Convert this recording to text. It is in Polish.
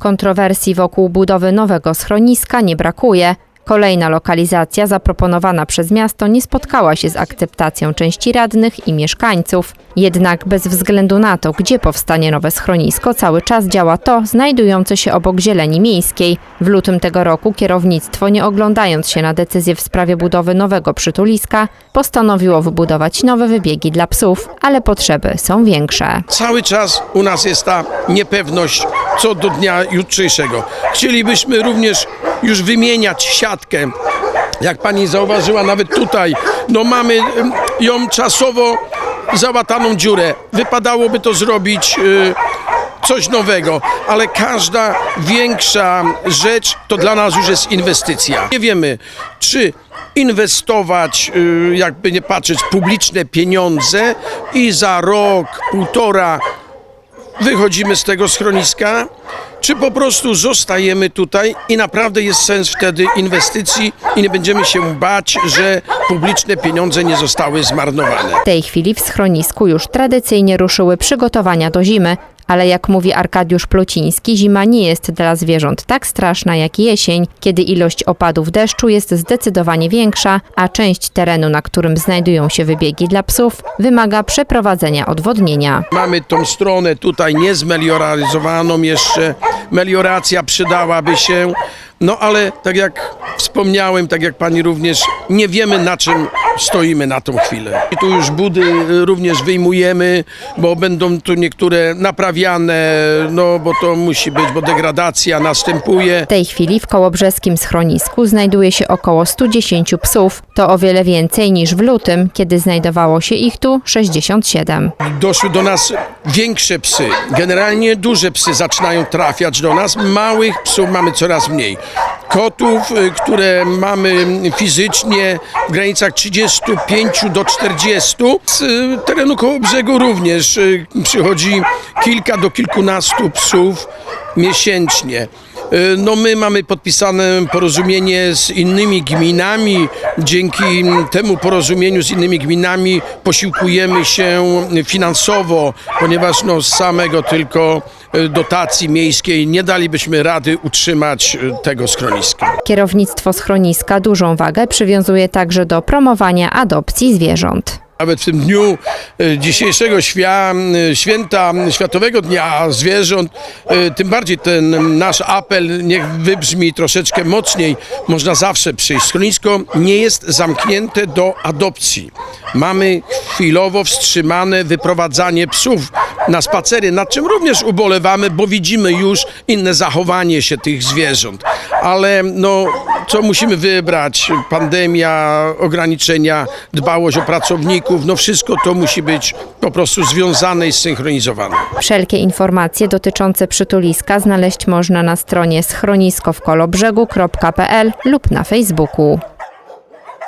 Kontrowersji wokół budowy nowego schroniska nie brakuje. Kolejna lokalizacja zaproponowana przez miasto nie spotkała się z akceptacją części radnych i mieszkańców. Jednak bez względu na to, gdzie powstanie nowe schronisko, cały czas działa to znajdujące się obok zieleni miejskiej. W lutym tego roku kierownictwo, nie oglądając się na decyzję w sprawie budowy nowego przytuliska, postanowiło wybudować nowe wybiegi dla psów, ale potrzeby są większe. Cały czas u nas jest ta niepewność co do dnia jutrzejszego. Chcielibyśmy również już wymieniać siatkę. Jak pani zauważyła, nawet tutaj, no mamy ją czasowo załataną dziurę. Wypadałoby to zrobić y, coś nowego, ale każda większa rzecz to dla nas już jest inwestycja. Nie wiemy, czy inwestować, y, jakby nie patrzeć, publiczne pieniądze i za rok, półtora wychodzimy z tego schroniska, czy po prostu zostajemy tutaj i naprawdę jest sens wtedy inwestycji i nie będziemy się bać, że publiczne pieniądze nie zostały zmarnowane. W tej chwili w schronisku już tradycyjnie ruszyły przygotowania do zimy, ale jak mówi Arkadiusz Plociński, zima nie jest dla zwierząt tak straszna jak jesień, kiedy ilość opadów deszczu jest zdecydowanie większa, a część terenu, na którym znajdują się wybiegi dla psów, wymaga przeprowadzenia odwodnienia. Mamy tą stronę tutaj niezmelioralizowaną jeszcze, melioracja przydałaby się, no ale tak jak wspomniałem, tak jak pani również, nie wiemy na czym stoimy na tą chwilę. I tu już budy y, również wyjmujemy, bo będą tu niektóre naprawiane, no bo to musi być, bo degradacja następuje. W tej chwili w kołobrzeskim schronisku znajduje się około 110 psów. To o wiele więcej niż w lutym, kiedy znajdowało się ich tu 67. doszły do nas większe psy. Generalnie duże psy zaczynają trafiać do nas. Małych psów mamy coraz mniej. Kotów, y, które mamy fizycznie w granicach 35 do 40. Z y, terenu koło brzegu również y, przychodzi kilka do kilkunastu psów miesięcznie. Y, No my mamy podpisane porozumienie z innymi gminami. Dzięki temu porozumieniu z innymi gminami posiłkujemy się finansowo, ponieważ no z samego tylko y, dotacji miejskiej nie dalibyśmy rady utrzymać y, tego schroniska. Kierownictwo schroniska dużą wagę przywiązuje także do promowania adopcji zwierząt. Nawet w tym dniu y, dzisiejszego świa, y, święta Światowego Dnia Zwierząt, y, tym bardziej ten nasz apel niech wybrzmi troszeczkę mocniej. Można zawsze przyjść. Schronisko nie jest zamknięte do adopcji. Mamy chwilowo wstrzymane wyprowadzanie psów na spacery, nad czym również ubolewamy, bo widzimy już inne zachowanie się tych zwierząt. Ale no, co musimy wybrać? Pandemia, ograniczenia, dbałość o pracowników, no wszystko to musi być po prostu związane i zsynchronizowane. Wszelkie informacje dotyczące przytuliska znaleźć można na stronie schroniskowkolobrzegu.pl lub na Facebooku.